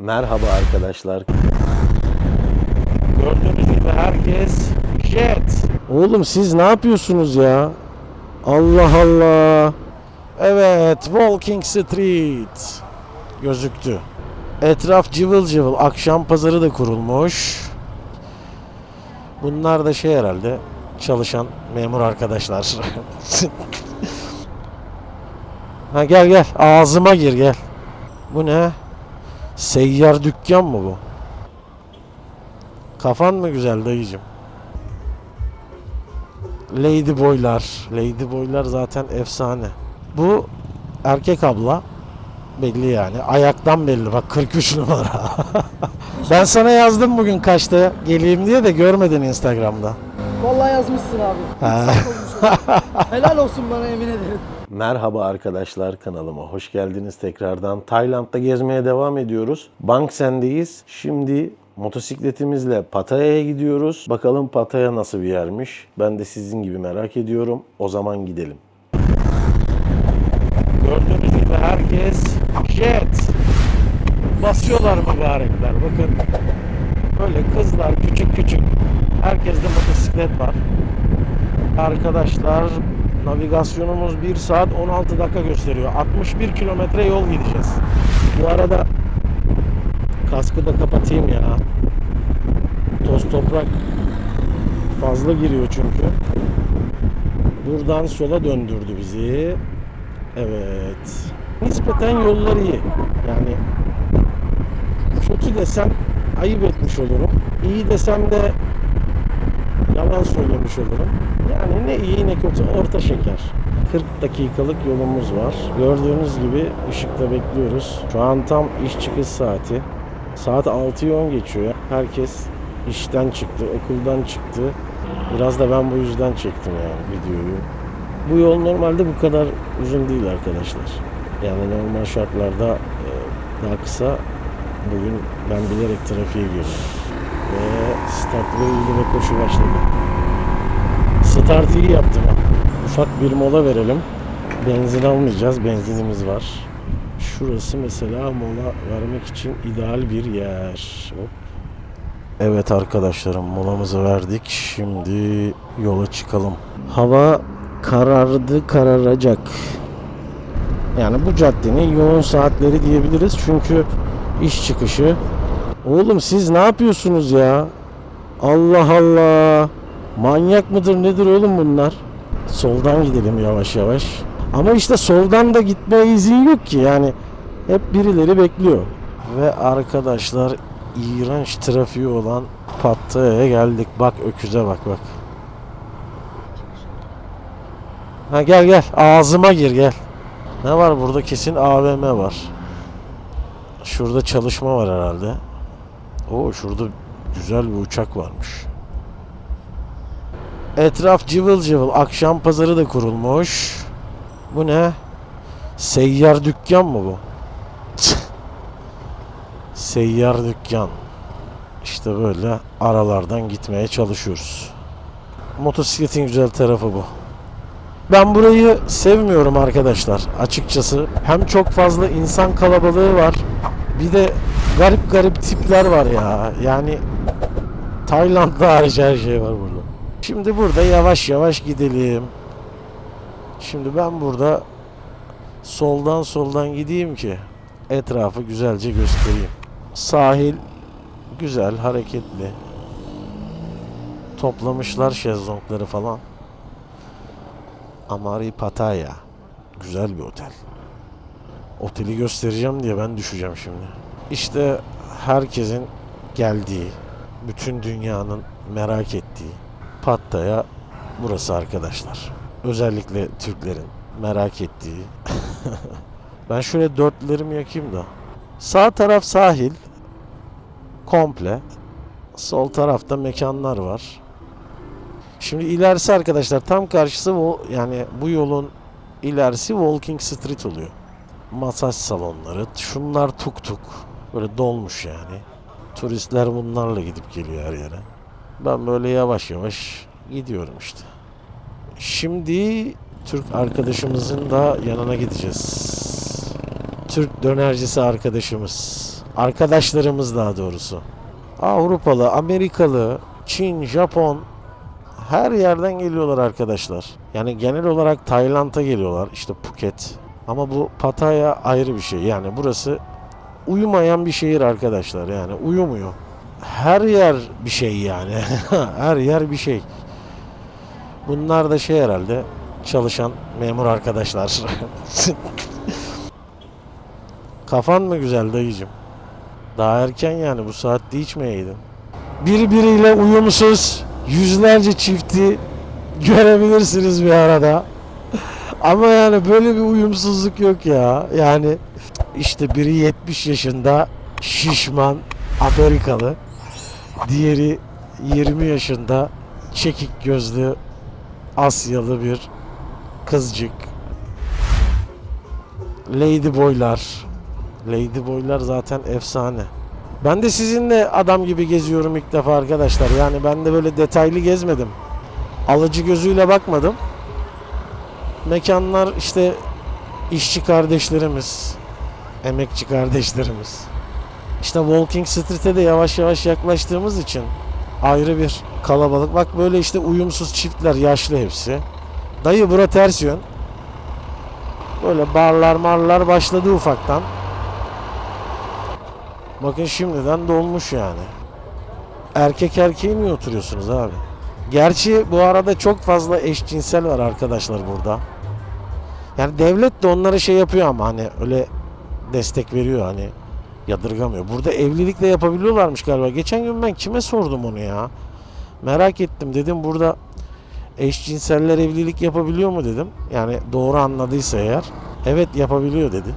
Merhaba arkadaşlar. Gördüğünüz gibi herkes jet. Oğlum siz ne yapıyorsunuz ya? Allah Allah. Evet, Walking Street gözüktü. Etraf cıvıl cıvıl. Akşam pazarı da kurulmuş. Bunlar da şey herhalde çalışan memur arkadaşlar. ha gel gel ağzıma gir gel. Bu ne? Seyyar dükkan mı bu? Kafan mı güzel dayıcım? Ladyboylar. Ladyboylar zaten efsane. Bu erkek abla. Belli yani. Ayaktan belli. Bak 43 numara. ben sana yazdım bugün kaçta geleyim diye de görmedin Instagram'da. Vallahi yazmışsın abi. Helal olsun bana emin ederim. Merhaba arkadaşlar kanalıma hoş geldiniz tekrardan. Tayland'da gezmeye devam ediyoruz. Bangsen'deyiz. Şimdi motosikletimizle Pattaya'ya gidiyoruz. Bakalım Pattaya nasıl bir yermiş. Ben de sizin gibi merak ediyorum. O zaman gidelim. Gördüğünüz gibi herkes jet. Basıyorlar mübarekler. Bakın böyle kızlar küçük küçük. Herkeste motosiklet var. Arkadaşlar navigasyonumuz 1 saat 16 dakika gösteriyor. 61 kilometre yol gideceğiz. Bu arada kaskı da kapatayım ya. Toz toprak fazla giriyor çünkü. Buradan sola döndürdü bizi. Evet. Nispeten yolları iyi. Yani kötü desem ayıp etmiş olurum. İyi desem de yalan söylemiş olurum. Yani ne iyi ne kötü orta şeker. 40 dakikalık yolumuz var. Gördüğünüz gibi ışıkta bekliyoruz. Şu an tam iş çıkış saati. Saat 6'yı 10 geçiyor. Herkes işten çıktı, okuldan çıktı. Biraz da ben bu yüzden çektim yani videoyu. Bu yol normalde bu kadar uzun değil arkadaşlar. Yani normal şartlarda e, daha kısa. Bugün ben bilerek trafiğe girdim. Ve start verildi ve koşu başladı. Start iyi yaptım. Ufak bir mola verelim. Benzin almayacağız. Benzinimiz var. Şurası mesela mola vermek için ideal bir yer. Hop. Evet arkadaşlarım molamızı verdik. Şimdi yola çıkalım. Hava karardı kararacak. Yani bu caddenin yoğun saatleri diyebiliriz. Çünkü iş çıkışı. Oğlum siz ne yapıyorsunuz ya? Allah Allah. Manyak mıdır nedir oğlum bunlar? Soldan gidelim yavaş yavaş. Ama işte soldan da gitmeye izin yok ki yani. Hep birileri bekliyor. Ve arkadaşlar iğrenç trafiği olan Pattaya'ya geldik. Bak öküze bak bak. Ha gel gel ağzıma gir gel. Ne var burada kesin AVM var. Şurada çalışma var herhalde. Oo şurada güzel bir uçak varmış. Etraf cıvıl cıvıl. Akşam pazarı da kurulmuş. Bu ne? Seyyar dükkan mı bu? Seyyar dükkan. İşte böyle aralardan gitmeye çalışıyoruz. Motosikletin güzel tarafı bu. Ben burayı sevmiyorum arkadaşlar açıkçası. Hem çok fazla insan kalabalığı var. Bir de garip garip tipler var ya. Yani Tayland'da hariç her şey var burada. Şimdi burada yavaş yavaş gidelim. Şimdi ben burada soldan soldan gideyim ki etrafı güzelce göstereyim. Sahil güzel, hareketli. Toplamışlar şezlongları falan. Amari Pattaya. Güzel bir otel. Oteli göstereceğim diye ben düşeceğim şimdi. İşte herkesin geldiği, bütün dünyanın merak ettiği Pattaya burası arkadaşlar. Özellikle Türklerin merak ettiği. ben şöyle dörtlerimi yakayım da. Sağ taraf sahil. Komple. Sol tarafta mekanlar var. Şimdi ilerisi arkadaşlar tam karşısı o yani bu yolun ilerisi Walking Street oluyor. Masaj salonları, şunlar tuk tuk. Böyle dolmuş yani. Turistler bunlarla gidip geliyor her yere. Ben böyle yavaş yavaş gidiyorum işte. Şimdi Türk arkadaşımızın da yanına gideceğiz. Türk dönercisi arkadaşımız. Arkadaşlarımız daha doğrusu. Avrupalı, Amerikalı, Çin, Japon her yerden geliyorlar arkadaşlar. Yani genel olarak Tayland'a geliyorlar. İşte Phuket. Ama bu Pattaya ayrı bir şey. Yani burası uyumayan bir şehir arkadaşlar. Yani uyumuyor. Her yer bir şey yani. her yer bir şey. Bunlar da şey herhalde çalışan memur arkadaşlar. Kafan mı güzel dayıcım? Daha erken yani bu saatte içmeyeydin. Birbiriyle uyumsuz yüzlerce çifti görebilirsiniz bir arada. Ama yani böyle bir uyumsuzluk yok ya. Yani işte biri 70 yaşında şişman Amerikalı. Diğeri 20 yaşında çekik gözlü Asyalı bir kızcık. Ladyboylar. Ladyboylar zaten efsane. Ben de sizinle adam gibi geziyorum ilk defa arkadaşlar. Yani ben de böyle detaylı gezmedim. Alıcı gözüyle bakmadım. Mekanlar işte işçi kardeşlerimiz, emekçi kardeşlerimiz. İşte Walking Street'e de yavaş yavaş yaklaştığımız için ayrı bir kalabalık. Bak böyle işte uyumsuz çiftler, yaşlı hepsi. Dayı bura ters yön. Böyle barlar marlar başladı ufaktan. Bakın şimdiden dolmuş yani. Erkek erkeğe niye oturuyorsunuz abi? Gerçi bu arada çok fazla eşcinsel var arkadaşlar burada. Yani devlet de onlara şey yapıyor ama hani öyle destek veriyor hani yadırgamıyor. Burada evlilik de yapabiliyorlarmış galiba. Geçen gün ben kime sordum onu ya? Merak ettim dedim burada eşcinseller evlilik yapabiliyor mu dedim. Yani doğru anladıysa eğer. Evet yapabiliyor dedi.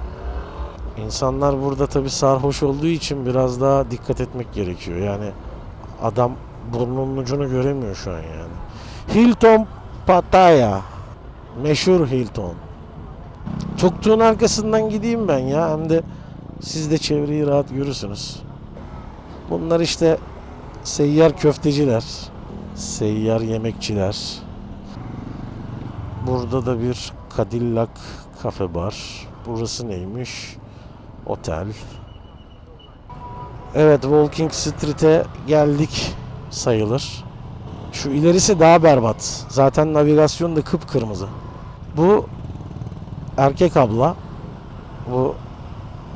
İnsanlar burada tabi sarhoş olduğu için biraz daha dikkat etmek gerekiyor. Yani adam burnunun ucunu göremiyor şu an yani. Hilton Pattaya. Meşhur Hilton. Tuktuğun arkasından gideyim ben ya. Hem de siz de çevreyi rahat görürsünüz. Bunlar işte seyyar köfteciler. Seyyar yemekçiler. Burada da bir Cadillac kafe bar. Burası neymiş? Otel. Evet Walking Street'e geldik sayılır. Şu ilerisi daha berbat. Zaten navigasyon da kıpkırmızı. Bu erkek abla. Bu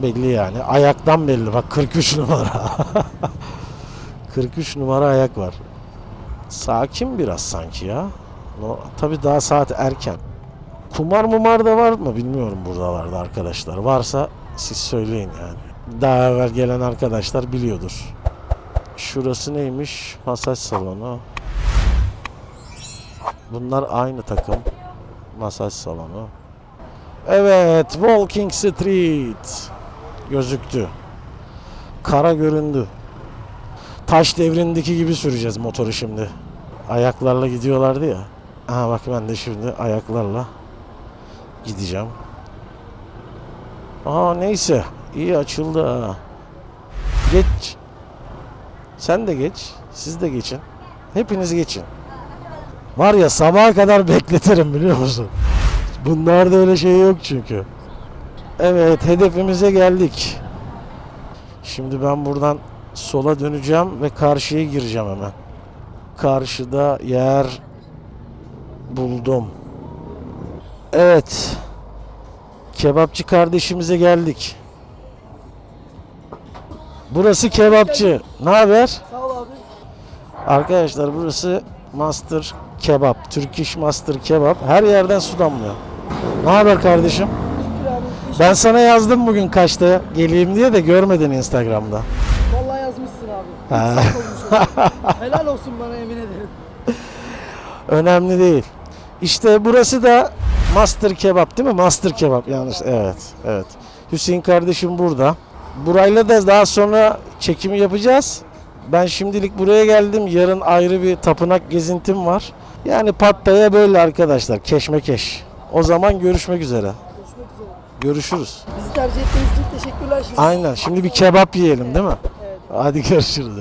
belli yani. Ayaktan belli. Bak 43 numara. 43 numara ayak var. Sakin biraz sanki ya. No, tabii daha saat erken. Kumar mumar da var mı bilmiyorum buralarda arkadaşlar. Varsa siz söyleyin yani. Daha evvel gelen arkadaşlar biliyordur. Şurası neymiş? Masaj salonu. Bunlar aynı takım. Masaj salonu. Evet, Walking Street gözüktü. Kara göründü. Taş devrindeki gibi süreceğiz motoru şimdi. Ayaklarla gidiyorlardı ya. Aha bak ben de şimdi ayaklarla gideceğim. Aa neyse. iyi açıldı ha. Geç. Sen de geç. Siz de geçin. Hepiniz geçin. Var ya sabaha kadar bekletirim biliyor musun? Bunlarda öyle şey yok çünkü. Evet hedefimize geldik. Şimdi ben buradan sola döneceğim ve karşıya gireceğim hemen. Karşıda yer buldum. Evet. Kebapçı kardeşimize geldik. Burası kebapçı. Ne haber? Sağ ol abi. Arkadaşlar burası Master Kebap. Turkish Master Kebap. Her yerden su damlıyor. Ne haber kardeşim? Ben sana yazdım bugün kaçta geleyim diye de görmedin Instagram'da. Vallahi yazmışsın. Ha. Abi. Helal olsun bana emin ederim. Önemli değil. İşte burası da Master Kebap değil mi? Master Kebap yanlış. Evet, evet. Hüseyin kardeşim burada. Burayla da daha sonra çekimi yapacağız. Ben şimdilik buraya geldim. Yarın ayrı bir tapınak gezintim var. Yani Pattaya böyle arkadaşlar. Keşmekeş. O zaman görüşmek üzere. Görüşürüz. Bizi tercih ettiğiniz için teşekkürler şimdi. Aynen. Şimdi bir kebap yiyelim değil mi? Evet. Hadi görüşürüz.